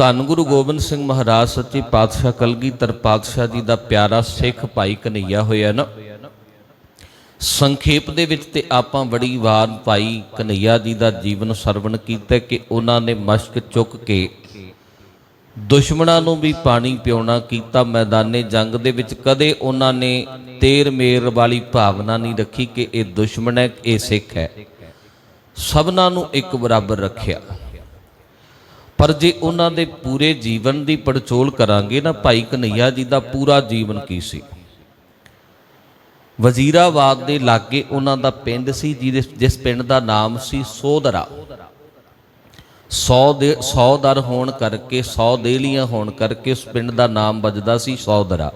ਧੰਨ ਗੁਰੂ ਗੋਬਿੰਦ ਸਿੰਘ ਮਹਾਰਾਜ, ਸੱਚੇ ਪਾਤਸ਼ਾਹ ਕਲਗੀਧਰ ਪਾਤਸ਼ਾਹ ਜੀ ਦਾ ਪਿਆਰਾ ਸਿੱਖ ਭਾਈ ਕਨਈਆ ਹੋਇਆ ਨਾ ਸੰਖੇਪ ਦੇ ਵਿੱਚ ਤੇ ਆਪਾਂ ਬੜੀ ਵਾਰ ਭਾਈ ਕਨਈਆ ਜੀ ਦਾ ਜੀਵਨ ਸਰਵਣ ਕੀਤਾ ਕਿ ਉਹਨਾਂ ਨੇ ਮਸ਼ਕ ਚੁੱਕ ਕੇ ਦੁਸ਼ਮਣਾਂ ਨੂੰ ਵੀ ਪਾਣੀ ਪਿਉਣਾ ਕੀਤਾ। ਮੈਦਾਨੇ ਜੰਗ ਦੇ ਵਿੱਚ ਕਦੇ ਉਹਨਾਂ ਨੇ ਤੇਰ ਮੇਰ ਵਾਲੀ ਭਾਵਨਾ ਨਹੀਂ ਰੱਖੀ ਕਿ ਇਹ ਦੁਸ਼ਮਣ ਹੈ, ਇਹ ਸਿੱਖ ਹੈ। ਸਭਨਾਂ ਨੂੰ ਇੱਕ ਬਰਾਬਰ ਰੱਖਿਆ। ਪਰ ਜੇ ਉਹਨਾਂ ਦੇ ਪੂਰੇ ਜੀਵਨ ਦੀ ਪੜਚੋਲ ਕਰਾਂਗੇ ਨਾ ਭਾਈ ਕਨਈਆ ਜੀ ਦਾ ਪੂਰਾ ਜੀਵਨ ਕੀ ਸੀ? ਵਜ਼ੀਰਾਬਾਦ ਦੇ ਲਾਗੇ ਉਹਨਾਂ ਦਾ ਪਿੰਡ ਸੀ, ਜਿਹਦੇ ਜਿਸ ਪਿੰਡ ਦਾ ਨਾਮ ਸੀ ਸੋਦਰਾ 100 ਦੇ 100 ਦਰ ਹੋਣ ਕਰਕੇ 100 ਦੇਲੀਆਂ ਹੋਣ ਕਰਕੇ ਉਸ ਪਿੰਡ ਦਾ ਨਾਮ ਵੱਜਦਾ ਸੀ ਸੌਦਰਾ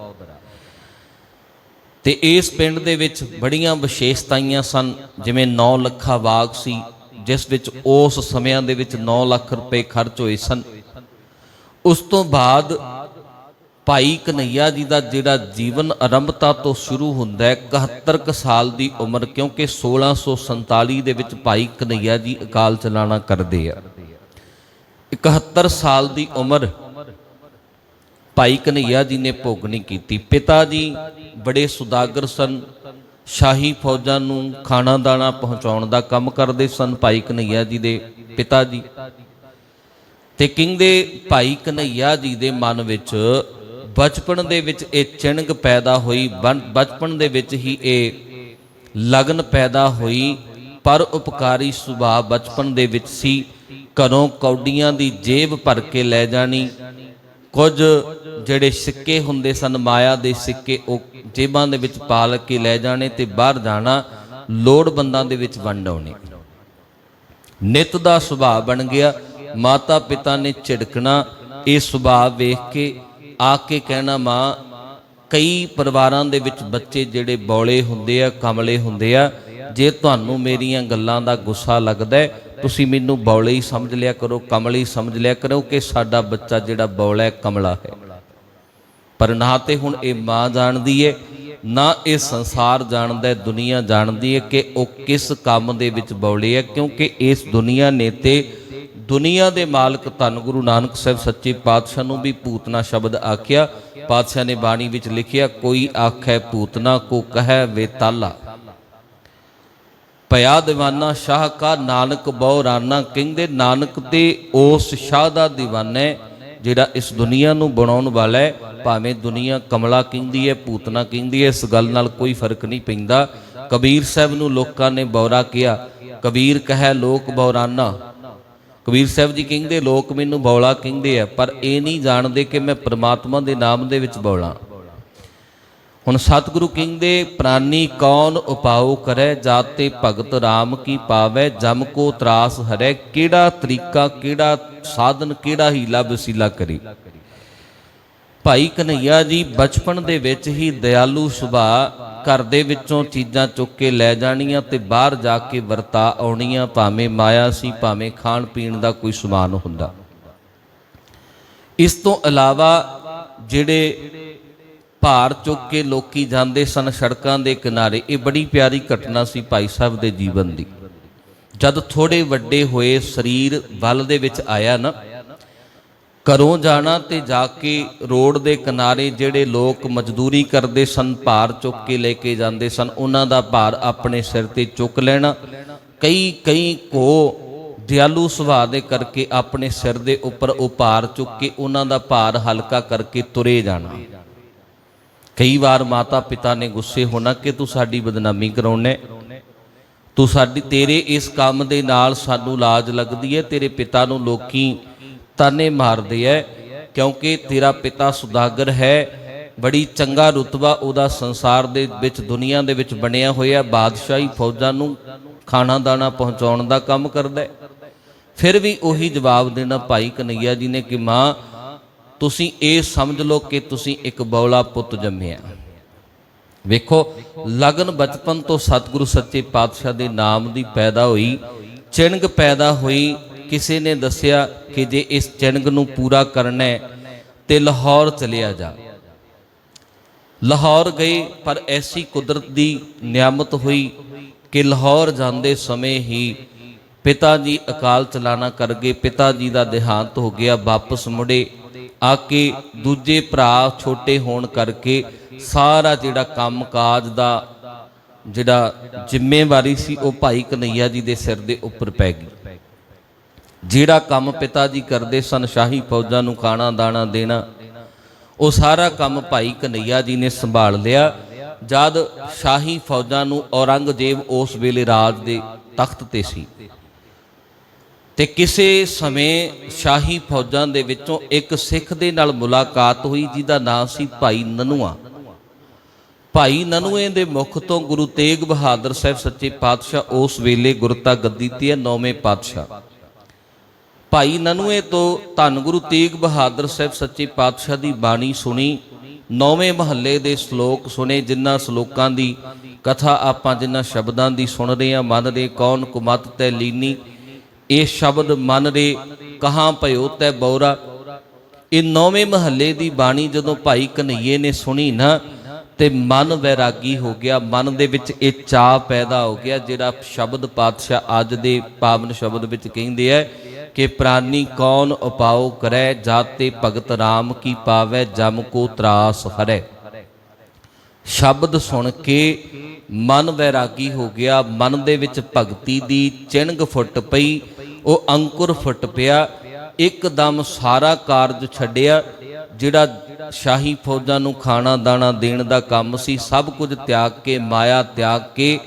ਤੇ ਇਸ ਪਿੰਡ ਦੇ ਵਿੱਚ ਬੜੀਆਂ ਵਿਸ਼ੇਸ਼ਤਾਈਆਂ ਸਨ, ਜਿਵੇਂ 9 ਲੱਖਾ ਬਾਗ ਸੀ ਜਿਸ ਵਿੱਚ ਉਸ ਸਮਿਆਂ ਦੇ ਵਿੱਚ 9 ਲੱਖ ਰੁਪਏ ਖਰਚ ਹੋਏ ਸਨ। ਉਸ ਤੋਂ ਬਾਅਦ ਭਾਈ ਕਨਈਆ ਜੀ ਦਾ ਜਿਹੜਾ ਜੀਵਨ ਆਰੰਭਤਾ ਤੋਂ ਸ਼ੁਰੂ ਹੁੰਦਾ ਹੈ 71 ਕੁ ਸਾਲ ਦੀ ਉਮਰ, ਕਿਉਂਕਿ 1647 ਦੇ ਵਿੱਚ ਭਾਈ ਕਨਈਆ ਜੀ ਅਕਾਲ ਚਲਾਣਾ ਕਰਦੇ ਆ। 71 ਸਾਲ ਦੀ ਉਮਰ ਭਾਈ ਕਨਈਆ ਜੀ ਨੇ ਭੋਗਣੀ ਕੀਤੀ। ਪਿਤਾ ਜੀ ਬੜੇ ਸੁਦਾਗਰ ਸਨ। ਸ਼ਾਹੀ ਫੌਜਾਂ ਨੂੰ ਖਾਣਾ ਦਾਣਾ ਪਹੁੰਚਾਉਣ ਦਾ ਕੰਮ ਕਰਦੇ ਸਨ ਭਾਈ ਕਨਈਆ ਜੀ ਦੇ ਪਿਤਾ ਜੀ। ਤੇ ਕਹਿੰਦੇ ਭਾਈ ਕਨਈਆ ਜੀ ਦੇ ਮਨ ਵਿੱਚ ਬਚਪਨ ਦੇ ਵਿੱਚ ਇਹ ਚਿਣਗ ਪੈਦਾ ਹੋਈ ਬਨ- ਬਚਪਨ ਦੇ ਵਿੱਚ ਹੀ ਇਹ ਲਗਨ ਪੈਦਾ ਹੋਈ, ਪਰ ਉਪਕਾਰੀ ਸੁਭਾਅ ਬਚਪਨ ਦੇ ਵਿੱਚ ਸੀ। ਘਰੋਂ ਕੌਡੀਆਂ ਦੀ ਜੇਬ ਭਰ ਕੇ ਲੈ ਜਾਣੀ। ਕੁਝ ਜਿਹੜੇ ਸਿੱਕੇ ਹੁੰਦੇ ਸਨ, ਮਾਇਆ ਦੇ ਸਿੱਕੇ, ਉਹ ਜੇਬਾਂ ਦੇ ਵਿੱਚ ਪਾਲ ਕੇ ਲੈ ਜਾਣੇ ਤੇ ਬਾਹਰ ਜਾਣਾ ਲੋੜਵੰਦਾਂ ਦੇ ਵਿੱਚ ਵੰਡ ਆਉਣੇ। ਨਿਤ ਦਾ ਸੁਭਾਅ ਬਣ ਗਿਆ ਮਾਤਾ ਪਿਤਾ ਨੇ ਝਿੜਕਣਾ ਇਹ ਸੁਭਾਅ ਵੇਖ ਕੇ ਆ ਕੇ ਕਹਿਣਾ ਮਾਂ ਕਈ ਪਰਿਵਾਰਾਂ ਦੇ ਵਿੱਚ ਬੱਚੇ ਜਿਹੜੇ ਬੌਲੇ ਹੁੰਦੇ ਆ ਕਮਲੇ ਹੁੰਦੇ ਆ ਜੇ ਤੁਹਾਨੂੰ ਮੇਰੀਆਂ ਗੱਲਾਂ ਦਾ ਗੁੱਸਾ ਲੱਗਦਾ ਹੈ, ਤੁਸੀਂ ਮੈਨੂੰ ਬੌਲੇ ਹੀ ਸਮਝ ਲਿਆ ਕਰੋ ਕਮਲੇ ਹੀ ਸਮਝ ਲਿਆ ਕਰੋ ਕਿ ਸਾਡਾ ਬੱਚਾ ਜਿਹੜਾ ਬੌਲਾ ਹੈ ਕਮਲਾ ਹੈ। ਪਰ ਨਾ ਤੇ ਹੁਣ ਇਹ ਮਾਂ ਜਾਣਦੀ ਏ, ਨਾ ਇਹ ਸੰਸਾਰ ਜਾਣਦਾ ਹੈ ਦੁਨੀਆ ਜਾਣਦੀ ਹੈ ਕਿ ਉਹ ਕਿਸ ਕੰਮ ਦੇ ਵਿੱਚ ਬੌਲੇ ਹੈ ਕਿਉਂਕਿ ਇਸ ਦੁਨੀਆ ਨੇ ਤੇ ਦੁਨੀਆ ਦੇ ਮਾਲਕ ਧੰਨ ਗੁਰੂ ਨਾਨਕ ਸਾਹਿਬ ਸੱਚੇ ਪਾਤਸ਼ਾਹ ਨੂੰ ਵੀ ਭੂਤਨਾ ਸ਼ਬਦ ਆਖਿਆ, ਪਾਤਸ਼ਾਹ ਨੇ ਬਾਣੀ ਵਿੱਚ ਲਿਖਿਆ, ਕੋਈ ਆਖੈ ਭੂਤਨਾ ਕੋ ਕਹਿ ਵੇ ਤਾਲਾ। ਪਿਆ دیਵਾਨਾ ਸ਼ਾਹ ਕਾ ਨਾਨਕ ਬਹੁ ਰਾਨਾ ਕਹਿੰਦੇ, ਨਾਨਕ ਤੇ ਉਸ ਸ਼ਾਹ ਦਾ دیਵਾਨਾ ਜਿਹੜਾ ਇਸ ਦੁਨੀਆ ਨੂੰ ਬਣਾਉਣ ਵਾਲਾ ਹੈ ਭਾਵੇਂ ਦੁਨੀਆ ਕਮਲਾ ਕਹਿੰਦੀ ਹੈ ਭੂਤਨਾ ਕਹਿੰਦੀ ਹੈ ਇਸ ਗੱਲ ਨਾਲ ਕੋਈ ਫ਼ਰਕ ਨਹੀਂ ਪੈਂਦਾ। ਕਬੀਰ ਸਾਹਿਬ ਨੂੰ ਲੋਕਾਂ ਨੇ ਬੌਰਾ ਕਿਹਾ, ਕਬੀਰ ਕਹੈ ਲੋਕ ਬੌਰਾਨਾ। ਕਬੀਰ ਸਾਹਿਬ ਜੀ ਕਹਿੰਦੇ, ਲੋਕ ਮੈਨੂੰ ਬੌਲਾ ਕਹਿੰਦੇ ਆ, ਪਰ ਇਹ ਨਹੀਂ ਜਾਣਦੇ ਕਿ ਮੈਂ ਪ੍ਰਮਾਤਮਾ ਦੇ ਨਾਮ ਦੇ ਵਿੱਚ ਬੌਲਾ। ਹੁਣ ਸਤਿਗੁਰੂ ਕਹਿੰਦੇ, ਪ੍ਰਾਨੀ ਕੌਣ ਉਪਾਉ ਕਰੈ, ਜਾਤੇ ਭਗਤ RAM ਕੀ ਪਾਵੈ, ਜਮ ਕੋ ਤਰਾਸ ਹਰੈ, ਕਿਹੜਾ ਤਰੀਕਾ, ਕਿਹੜਾ ਸਾਧਨ, ਕਿਹੜਾ ਹੀਲਾ ਵਸੀਲਾ ਕਰੀ। ਭਾਈ ਕਨਈਆ ਜੀ ਬਚਪਨ ਦੇ ਵਿੱਚ ਹੀ ਦਿਆਲੂ ਸੁਭਾਅ, ਘਰ ਦੇ ਵਿੱਚੋਂ ਚੀਜ਼ਾਂ ਚੁੱਕ ਕੇ ਲੈ ਜਾਣੀਆਂ ਤੇ ਬਾਹਰ ਜਾ ਕੇ ਵਰਤਾ ਆਉਣੀਆਂ, ਭਾਵੇਂ ਮਾਇਆ ਸੀ, ਭਾਵੇਂ ਖਾਣ ਪੀਣ ਦਾ ਕੋਈ ਸਮਾਨ ਹੁੰਦਾ। ਇਸ ਤੋਂ ਇਲਾਵਾ ਜਿਹੜੇ ਭਾਰ ਚੁੱਕ ਕੇ ਲੋਕੀ ਜਾਂਦੇ ਸਨ ਸੜਕਾਂ ਦੇ ਕਿਨਾਰੇ, ਇਹ ਬੜੀ ਪਿਆਰੀ ਘਟਨਾ ਸੀ ਭਾਈ ਸਾਹਿਬ ਦੇ ਜੀਵਨ ਦੀ। ਜਦ ਥੋੜੇ ਵੱਡੇ ਹੋਏ, ਸਰੀਰ ਵੱਲ ਦੇ ਵਿੱਚ ਆਇਆ ਨਾ ਘਰੋਂ ਜਾਣਾ ਤੇ ਜਾ ਕੇ ਰੋਡ ਦੇ ਕਿਨਾਰੇ ਜਿਹੜੇ ਲੋਕ ਮਜ਼ਦੂਰੀ ਕਰਦੇ ਸਨ, ਭਾਰ ਚੁੱਕ ਕੇ ਲੈ ਕੇ ਜਾਂਦੇ ਸਨ, ਉਹਨਾਂ ਦਾ ਭਾਰ ਆਪਣੇ ਸਿਰ ਤੇ ਚੁੱਕ ਲੈਣਾ। ਕਈ ਕਈ ਕੋ ਦਿਆਲੂ ਸੁਭਾਅ ਦੇ ਕਰਕੇ ਆਪਣੇ ਸਿਰ ਦੇ ਉੱਪਰ ਉਹ ਭਾਰ ਚੁੱਕ ਕੇ ਉਹਨਾਂ ਦਾ ਭਾਰ ਹਲਕਾ ਕਰਕੇ ਤੁਰੇ ਜਾਣਾ। ਕਈ ਵਾਰ ਮਾਤਾ ਪਿਤਾ ਨੇ ਗੁੱਸੇ ਹੋਣਾ ਕਿ ਤੂੰ ਸਾਡੀ ਬਦਨਾਮੀ ਕਰਾਉਣੇ ਤੂੰ ਸਾਡੀ, ਤੇਰੇ ਇਸ ਕੰਮ ਦੇ ਨਾਲ ਸਾਨੂੰ ਲਾਜ ਲੱਗਦੀ ਹੈ, ਤੇਰੇ ਪਿਤਾ ਨੂੰ ਲੋਕੀ ਤਾਨੇ ਮਾਰਦੇ ਹੈ ਕਿਉਂਕਿ ਤੇਰਾ ਪਿਤਾ ਸੁਦਾਗਰ ਹੈ, ਬੜੀ ਚੰਗਾ ਰੁਤਬਾ ਉਹਦਾ ਸੰਸਾਰ ਦੇ ਵਿੱਚ, ਦੁਨੀਆ ਦੇ ਵਿੱਚ ਬਣਿਆ ਹੋਇਆ ਬਾਦਸ਼ਾਹੀ ਫੌਜਾਂ ਨੂੰ ਖਾਣਾ ਦਾਣਾ ਪਹੁੰਚਾਉਣ ਦਾ ਕੰਮ ਕਰਦਾ ਫਿਰ ਵੀ ਉਹੀ ਜਵਾਬ ਦੇਣਾ ਭਾਈ ਕਨਈਆ ਜੀ ਨੇ ਕਿ ਮਾਂ, ਤੁਸੀਂ ਇਹ ਸਮਝ ਲਓ ਕਿ ਤੁਸੀਂ ਇੱਕ ਬੌਲਾ ਪੁੱਤ ਜੰਮਿਆ। ਵੇਖੋ, ਲਗਨ ਬਚਪਨ ਤੋਂ ਸਤਿਗੁਰੂ ਸੱਚੇ ਪਾਤਸ਼ਾਹ ਦੇ ਨਾਮ ਦੀ ਪੈਦਾ ਹੋਈ, ਚਿਣਗ ਪੈਦਾ ਹੋਈ ਕਿਸੇ ਨੇ ਦੱਸਿਆ ਕਿ ਜੇ ਇਸ ਚਿਣਗ ਨੂੰ ਪੂਰਾ ਕਰਨਾ ਹੈ, ਤੇ ਲਾਹੌਰ ਚਲਿਆ ਜਾ। ਲਾਹੌਰ ਗਏ, ਪਰ ਐਸੀ ਕੁਦਰਤ ਦੀ ਨਿਆਮਤ ਹੋਈ ਕਿ ਲਾਹੌਰ ਜਾਂਦੇ ਸਮੇਂ ਹੀ ਪਿਤਾ ਜੀ ਅਕਾਲ ਚਲਾਣਾ ਕਰ ਗਏ, ਪਿਤਾ ਜੀ ਦਾ ਦੇਹਾਂਤ ਹੋ ਗਿਆ, ਵਾਪਸ ਮੁੜੇ, ਆ ਕੇ ਦੂਜੇ ਭਰਾ ਛੋਟੇ ਹੋਣ ਕਰਕੇ ਸਾਰਾ ਜਿਹੜਾ ਕੰਮਕਾਜ ਦਾ ਜਿਹੜਾ ਜ਼ਿੰਮੇਵਾਰੀ ਸੀ, ਉਹ ਭਾਈ ਕਨਈਆ ਜੀ ਦੇ ਸਿਰ ਦੇ ਉੱਪਰ ਪੈ ਗਈ। ਜਿਹੜਾ ਕੰਮ ਪਿਤਾ ਜੀ ਕਰਦੇ ਸਨ, ਸ਼ਾਹੀ ਫੌਜਾਂ ਨੂੰ ਖਾਣਾ, ਦਾਣਾ ਦੇਣਾ, ਉਹ ਸਾਰਾ ਕੰਮ ਭਾਈ ਕਨਈਆ ਜੀ ਨੇ ਸੰਭਾਲ ਲਿਆ। ਜਦ ਸ਼ਾਹੀ ਫੌਜਾਂ ਨੂੰ ਔਰੰਗਜ਼ੇਬ ਉਸ ਵੇਲੇ ਰਾਜ ਦੇ ਤਖਤ ਤੇ ਸੀ। ਤੇ ਕਿਸੇ ਸਮੇਂ ਸ਼ਾਹੀ ਫੌਜਾਂ ਦੇ ਵਿੱਚੋਂ ਇੱਕ ਸਿੱਖ ਦੇ ਨਾਲ ਮੁਲਾਕਾਤ ਹੋਈ, ਜਿਹਦਾ ਨਾਮ ਸੀ ਭਾਈ ਨਨੂਆ। ਭਾਈ ਨਨੂਏ ਦੇ ਮੁਖ ਤੋਂ ਗੁਰੂ ਤੇਗ ਬਹਾਦਰ ਸਾਹਿਬ ਸੱਚੇ ਪਾਤਸ਼ਾਹ ਉਸ ਵੇਲੇ ਗੁਰਤਾ ਗੱਦੀ ਤੇ ਹੈ, ਨੌਵੇਂ ਪਾਤਸ਼ਾਹ। ਭਾਈ ਨਨੂਏ ਤੋਂ ਧੰਨ ਗੁਰੂ ਤੇਗ ਬਹਾਦਰ ਸਾਹਿਬ ਸੱਚੇ ਪਾਤਸ਼ਾਹ ਦੀ ਬਾਣੀ ਸੁਣੀ। ਨੌਵੇਂ ਮਹੱਲੇ ਦੇ ਸ਼ਲੋਕ ਸੁਨੇ ਜਿਨ੍ਹਾਂ ਸ਼ਲੋਕਾਂ ਦੀ ਕਥਾ ਆਪਾਂ ਜਿਨ੍ਹਾਂ ਸ਼ਬਦਾਂ ਦੀ ਸੁਣ ਰਹੇ ਹਾਂ, ਮਨ ਦੇ ਕੌਣ ਕੁਮਤ ਤੈ ਲੀਨੀ, ਇਹ ਸ਼ਬਦ ਮਨ ਦੇ ਕਹਾਂ ਭਇਓ ਤੈ ਬੌਰਾ। ਇਹ ਨੌਵੇਂ ਮਹੱਲੇ ਦੀ ਬਾਣੀ ਜਦੋਂ ਭਾਈ ਕਨਈਏ ਨੇ ਸੁਣੀ ਨਾ, ਤੇ ਮਨ ਵੈਰਾਗੀ ਹੋ ਗਿਆ। ਮਨ ਦੇ ਵਿੱਚ ਇਹ ਚਾਹ ਪੈਦਾ ਹੋ ਗਿਆ, ਜਿਹੜਾ ਸ਼ਬਦ ਪਾਤਸ਼ਾਹ ਅੱਜ ਦੇ ਪਾਵਨ ਸ਼ਬਦ ਵਿੱਚ ਕਹਿੰਦੇ ਆ ਕਿ ਪ੍ਰਾਨੀ ਕੌਣ ਉਪਾਉ ਕਰੈ ਜਾਤੇ ਭਗਤ RAM ਕੀ ਪਾਵੈ ਜਮ ਕੋ ਤਰਾਸ ਹਰੈ। ਸ਼ਬਦ ਸੁਣ ਕੇ ਮਨ ਵੈਰਾਗੀ ਹੋ ਗਿਆ, ਮਨ ਦੇ ਵਿੱਚ ਭਗਤੀ ਦੀ ਚਿਣਗ ਫੁੱਟ ਪਈ, ਉਹ ਅੰਕੁਰ ਫੁੱਟ ਪਿਆ, ਇੱਕਦਮ ਸਾਰਾ ਕਾਰਜ ਛੱਡਿਆ, ਜਿਹੜਾ ਸ਼ਾਹੀ ਫੌਜਾਂ ਨੂੰ ਖਾਣਾ ਦਾਣਾ ਦੇਣ ਦਾ ਕੰਮ ਸੀ, ਸਭ ਕੁਝ ਤਿਆਗ ਕੇ, ਮਾਇਆ ਤਿਆਗ ਕੇ,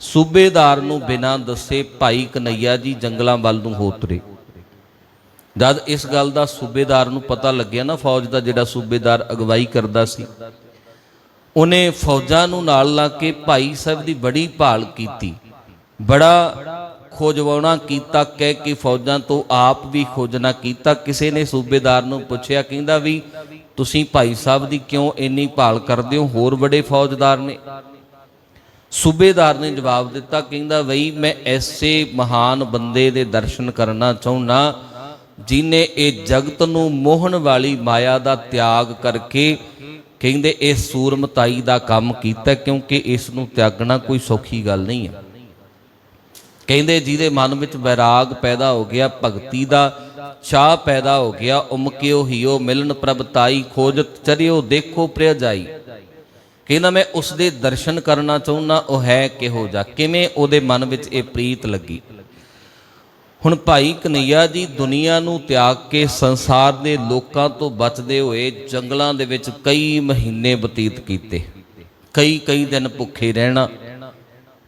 ਸੂਬੇਦਾਰ ਨੂੰ ਬਿਨਾਂ ਦੱਸੇ ਭਾਈ ਕਨਈਆ ਜੀ ਜੰਗਲਾਂ ਵੱਲ ਨੂੰ ਹੋ ਤੁਰੇ ਜਦ ਇਸ ਗੱਲ ਦਾ ਸੂਬੇਦਾਰ ਨੂੰ ਪਤਾ ਲੱਗਿਆ ਨਾ, ਫੌਜ ਦਾ ਜਿਹੜਾ ਸੂਬੇਦਾਰ ਅਗਵਾਈ ਕਰਦਾ ਸੀ, ਉਹਨੇ ਫੌਜਾਂ ਨੂੰ ਨਾਲ ਲਾ ਕੇ ਭਾਈ ਸਾਹਿਬ ਦੀ ਬੜੀ ਭਾਲ ਕੀਤੀ। ਬੜਾ ਖੋਜਵਾਉਣਾ ਕੀਤਾ, ਕਹਿ ਕੇ ਫੌਜਾਂ ਤੋਂ ਆਪ ਵੀ ਖੋਜਣਾ ਕੀਤਾ। ਕਿਸੇ ਨੇ ਸੂਬੇਦਾਰ ਨੂੰ ਪੁੱਛਿਆ, ਕਹਿੰਦਾ ਵੀ, ਤੁਸੀਂ ਭਾਈ ਸਾਹਿਬ ਦੀ ਕਿਉਂ ਇੰਨੀ ਭਾਲ ਕਰਦੇ ਹੋ? ਹੋਰ ਬੜੇ ਫੌਜਦਾਰ ਨੇ। ਸੂਬੇਦਾਰ ਨੇ ਜਵਾਬ ਦਿੱਤਾ, ਕਹਿੰਦਾ ਬਈ ਮੈਂ ਐਸੇ ਮਹਾਨ ਬੰਦੇ ਦੇ ਦਰਸ਼ਨ ਕਰਨਾ ਚਾਹੁੰਨਾ ਜਿਨੇ ਇਹ ਜਗਤ ਨੂੰ ਮੋਹਣ ਵਾਲੀ ਮਾਇਆ ਦਾ ਤਿਆਗ ਕਰਕੇ ਕਹਿੰਦੇ ਇਹ ਸੂਰਮਤਾਈ ਦਾ ਕੰਮ ਕੀਤਾ ਕਿਉਂਕਿ ਇਸ ਨੂੰ ਤਿਆਗਣਾ ਕੋਈ ਸੌਖੀ ਗੱਲ ਨਹੀਂ ਹੈ। ਕਹਿੰਦੇ ਜਿਹਦੇ ਮਨ ਵਿੱਚ ਵੈਰਾਗ ਪੈਦਾ ਹੋ ਗਿਆ, ਭਗਤੀ ਦਾ ਚਾਹ ਪੈਦਾ ਹੋ ਗਿਆ, ਉਮਕਿਓ ਹਿਓ ਮਿਲਨ ਪ੍ਰਭਤਾਈ ਖੋਜਤ ਚਰਿਓ ਦੇਖੋ ਪ੍ਰਿਆ ਜਾਈ ਕਹਿੰਦਾ ਮੈਂ ਉਸ ਦੇ ਦਰਸ਼ਨ ਕਰਨਾ ਚਾਹੁੰਦਾ ਉਹ ਹੈ ਕਿਹੋ ਜਾ ਕਿਵੇਂ ਉਹਦੇ ਮਨ ਵਿੱਚ ਇਹ ਪ੍ਰੀਤ ਲੱਗੀ? ਹੁਣ ਭਾਈ ਕਨਈਆ ਜੀ ਦੁਨੀਆ ਨੂੰ ਤਿਆਗ ਕੇ ਸੰਸਾਰ ਦੇ ਲੋਕਾਂ ਤੋਂ ਬਚਦੇ ਹੋਏ ਜੰਗਲਾਂ ਦੇ ਵਿੱਚ ਕਈ ਮਹੀਨੇ ਬਤੀਤ ਕੀਤੇ। ਕਈ ਕਈ ਦਿਨ ਭੁੱਖੇ ਰਹਿਣਾ,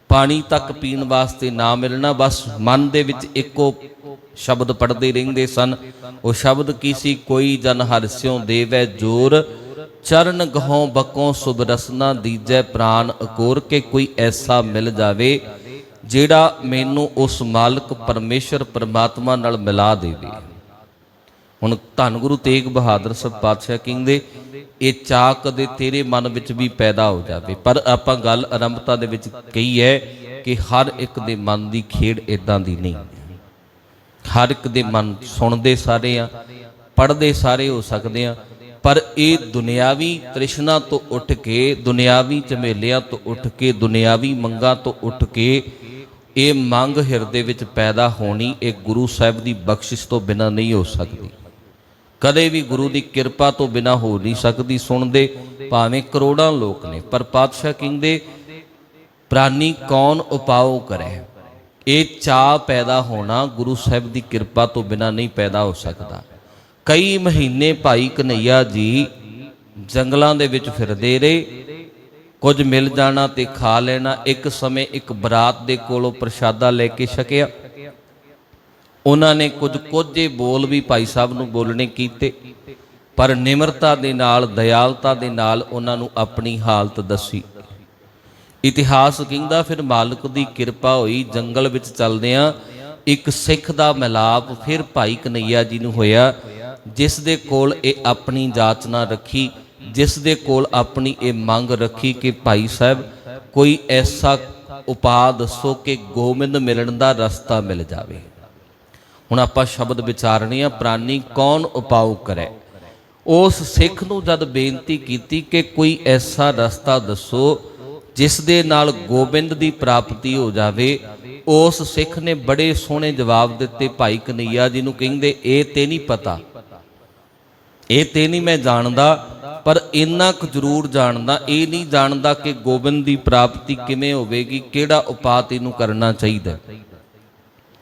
ਪਾਣੀ ਤੱਕ ਪੀਣ ਵਾਸਤੇ ਨਾ ਮਿਲਣਾ, ਬਸ ਮਨ ਦੇ ਵਿੱਚ ਇੱਕੋ ਸ਼ਬਦ ਪੜਦੇ ਰਹਿੰਦੇ ਸਨ। ਉਹ ਸ਼ਬਦ ਕੀ ਸੀ? ਕੋਈ ਜਨ ਹਰਸਿਓ ਦੇਵੈ ਜੋਰ, ਚਰਨ ਗਹੋਂ ਬਕੋਂ ਸੁਭ ਰਸਨਾ ਦੀਜੈ ਪ੍ਰਾਨ, ਅਕੋਰ ਕੇ ਕੋਈ ਐਸਾ ਮਿਲ ਜਾਵੇ ਜਿਹੜਾ ਮੈਨੂੰ ਉਸ ਮਾਲਕ ਪਰਮੇਸ਼ਰ ਪਰਮਾਤਮਾ ਨਾਲ ਮਿਲਾ ਦੇਵੇ। ਹੁਣ ਧੰਨ ਗੁਰੂ ਤੇਗ ਬਹਾਦਰ ਸਾਹਿਬ ਪਾਤਸ਼ਾਹ ਕਹਿੰਦੇ, ਇਹ ਚਾਹ ਕਦੇ ਤੇਰੇ ਮਨ ਵਿੱਚ ਵੀ ਪੈਦਾ ਹੋ ਜਾਵੇ। ਪਰ ਆਪਾਂ ਗੱਲ ਆਰੰਭਤਾ ਦੇ ਵਿੱਚ ਕਹੀ ਹੈ ਕਿ ਹਰ ਇੱਕ ਦੇ ਮਨ ਦੀ ਖੇਡ ਇਦਾਂ ਦੀ ਨਹੀਂ। ਹਰ ਇੱਕ ਦੇ ਮਨ ਸੁਣਦੇ ਸਾਰੇ ਆ, ਪੜ੍ਹਦੇ ਸਾਰੇ ਹੋ ਸਕਦੇ ਆ ਪਰ ਇਹ ਦੁਨਿਆਵੀ ਤ੍ਰਿਸ਼ਨਾ ਤੋਂ ਉੱਠ ਕੇ, ਦੁਨਿਆਵੀ ਝਮੇਲਿਆਂ ਤੋਂ ਉੱਠ ਕੇ, ਦੁਨਿਆਵੀ ਮੰਗਾਂ ਤੋਂ ਉੱਠ ਕੇ ਇਹ ਮੰਗ ਹਿਰਦੇ ਵਿੱਚ ਪੈਦਾ ਹੋਣੀ, ਇਹ ਗੁਰੂ ਸਾਹਿਬ ਦੀ ਬਖਸ਼ਿਸ਼ ਤੋਂ ਬਿਨਾ ਨਹੀਂ ਹੋ ਸਕਦੀ। ਕਦੇ ਵੀ ਗੁਰੂ ਦੀ ਕਿਰਪਾ ਤੋਂ ਬਿਨਾ ਹੋ ਨਹੀਂ ਸਕਦੀ, ਸੁਣਦੇ ਭਾਵੇਂ ਕਰੋੜਾਂ ਲੋਕ ਨੇ, ਪਰ ਪਾਤਸ਼ਾਹ ਕਹਿੰਦੇ, ਪ੍ਰਾਨੀ ਕੌਣ ਉਪਾਉ ਕਰੇ? ਇਹ ਚਾਹ ਪੈਦਾ ਹੋਣਾ ਗੁਰੂ ਸਾਹਿਬ ਦੀ ਕਿਰਪਾ ਤੋਂ ਬਿਨਾ ਨਹੀਂ ਪੈਦਾ ਹੋ ਸਕਦਾ। ਕਈ ਮਹੀਨੇ ਭਾਈ ਕਨਈਆ ਜੀ ਜੰਗਲਾਂ ਦੇ ਵਿੱਚ ਫਿਰਦੇ ਰਹੇ। ਕੁਝ ਮਿਲ ਜਾਣਾ ਤੇ ਖਾ ਲੈਣਾ। ਇੱਕ ਸਮੇਂ ਇੱਕ ਬਰਾਤ ਦੇ ਕੋਲੋਂ ਪ੍ਰਸ਼ਾਦਾ ਲੈ ਕੇ ਛਕਿਆ। ਉਹਨਾਂ ਨੇ ਕੁਝ ਕੋਝੇ ਬੋਲ ਵੀ ਭਾਈ ਸਾਹਿਬ ਨੂੰ ਬੋਲਣੇ ਕੀਤੇ। ਪਰ ਨਿਮਰਤਾ ਦੇ ਨਾਲ, ਦਇਆਲਤਾ ਦੇ ਨਾਲ ਉਹਨਾਂ ਨੂੰ ਆਪਣੀ ਹਾਲਤ ਦੱਸੀ। ਇਤਿਹਾਸ ਕਹਿੰਦਾ, ਫਿਰ ਮਾਲਕ ਦੀ ਕਿਰਪਾ ਹੋਈ, ਜੰਗਲ ਵਿੱਚ ਚੱਲਦਿਆਂ ਇੱਕ ਸਿੱਖ ਦਾ ਮਿਲਾਪ ਫਿਰ ਭਾਈ ਕਨਈਆ ਜੀ ਨੂੰ ਹੋਇਆ। ਜਿਸ ਦੇ ਕੋਲ ਇਹ ਆਪਣੀ ਜਾਚਨਾ ਰੱਖੀ, ਜਿਸ ਦੇ ਕੋਲ ਆਪਣੀ ਇਹ ਮੰਗ ਰੱਖੀ ਕਿ ਭਾਈ ਸਾਹਿਬ, ਕੋਈ ਐਸਾ ਉਪਾਅ ਦੱਸੋ ਕਿ ਗੋਬਿੰਦ ਮਿਲਣ ਦਾ ਰਸਤਾ ਮਿਲ ਜਾਵੇ। ਹੁਣ ਆਪਾਂ ਸ਼ਬਦ ਵਿਚਾਰਨੇ ਆ, ਪ੍ਰਾਨੀ ਕੌਣ ਉਪਾਉ ਕਰੇ? ਉਸ ਸਿੱਖ ਨੂੰ ਜਦ ਬੇਨਤੀ ਕੀਤੀ ਕਿ ਕੋਈ ਐਸਾ ਰਸਤਾ ਦੱਸੋ ਜਿਸ ਦੇ ਨਾਲ ਗੋਬਿੰਦ ਦੀ ਪ੍ਰਾਪਤੀ ਹੋ ਜਾਵੇ, ਉਸ ਸਿੱਖ ਨੇ ਬੜੇ ਸੋਹਣੇ ਜਵਾਬ ਦਿੱਤੇ ਭਾਈ ਕਨਈਆ ਜੀ ਨੂੰ, ਕਹਿੰਦੇ, ਇਹ ਤੇ ਨਹੀਂ ਪਤਾ। ਇਹ ਤੇ ਨਹੀਂ ਮੈਂ ਜਾਣਦਾ, ਪਰ ਇੰਨਾ ਕੁ ਜ਼ਰੂਰ ਜਾਣਦਾ, ਇਹ ਨਹੀਂ ਜਾਣਦਾ ਕਿ ਗੋਬਿੰਦ ਦੀ ਪ੍ਰਾਪਤੀ ਕਿਵੇਂ ਹੋਵੇਗੀ, ਕਿਹੜਾ ਉਪਾਅ ਤੈਨੂੰ ਕਰਨਾ ਚਾਹੀਦਾ